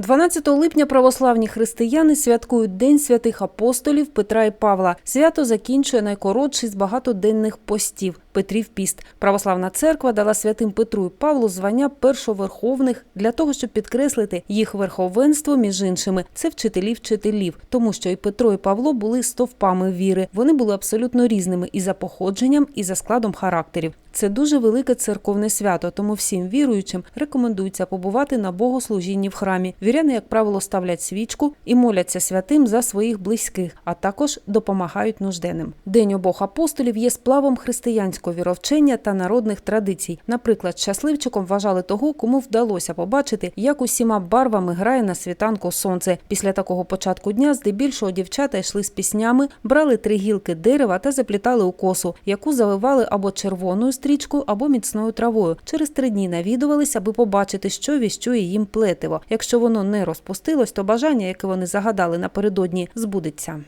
12 липня православні християни святкують День святих апостолів Петра і Павла. Свято закінчує найкоротший з багатоденних постів Петрів піст. Православна церква дала святим Петру і Павлу звання першоверховних для того, щоб підкреслити їх верховенство між іншими. Це вчителі вчителів, тому що і Петро, і Павло були стовпами віри. Вони були абсолютно різними і за походженням, і за складом характерів. Це дуже велике церковне свято, тому всім віруючим рекомендується побувати на богослужінні в храмі. Віряни, як правило, ставлять свічку і моляться святим за своїх близьких, а також допомагають нужденним. День обох апостолів є сплавом християнського віровчення та народних традицій. Наприклад, щасливчиком вважали того, кому вдалося побачити, як усіма барвами грає на світанку сонце. Після такого початку дня здебільшого дівчата йшли з піснями, брали три гілки дерева та заплітали у косу, яку заливали або червоною стрічкою, або міцною травою. Через три дні навідувались, аби побачити, що віщує їм плетиво. Якщо воно не розпустилось, то бажання, яке вони загадали напередодні, збудеться.